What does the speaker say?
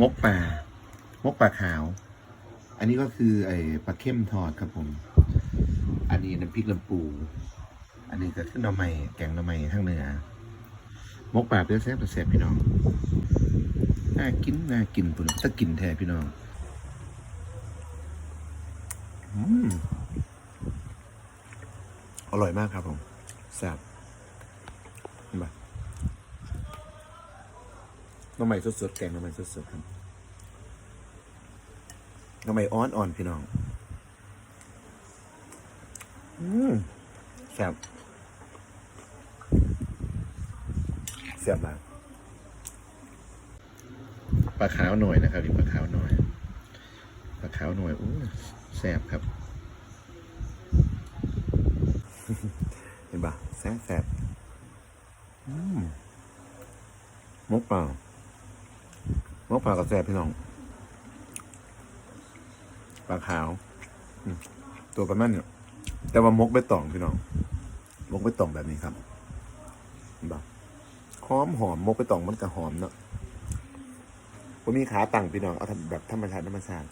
มกปลามกปลาขาว อันนี้ก็คือไอ้ปลาเข้มทอดครับผม อันนี้น้ำพริกลำปู อันนี้ก็คือหน่อไม้แกงหน่อไม้ทางเหนือมกปลาเปรี้ยวแซ่บแซ่บพี่น้องน่ากินน่ากินปุ่นตะกินแท้พี่น้องอืมอร่อยมากครับผมแซ่บเห็นปะ น้ำใหม่สดๆแกงน้ำใหม่สดๆครับน้ำใหม่อ้อนอ่อนพี่น้อง อืมแซ่บแซ่บมากปลาขาวหน่อยนะครับนี่ปลาขาวหน่อยปลาขาวหน่อยโอ้แซ่บครับ เห็นปะแซ่บแซ่บอืมมกเปล่า มกปล่ากับแซพี่น้องปลาขาวตัวประมาณเนี่ยแต่ว่ามกใบตองพี่น้อง มกใบตองแบบนี้ครับเห็นปะหอมหอมมกใบตองมันก็หอมเนาะผมมีขาตั้งพี่น้องเอาทำแบบธรรมชาติธรรมชาติ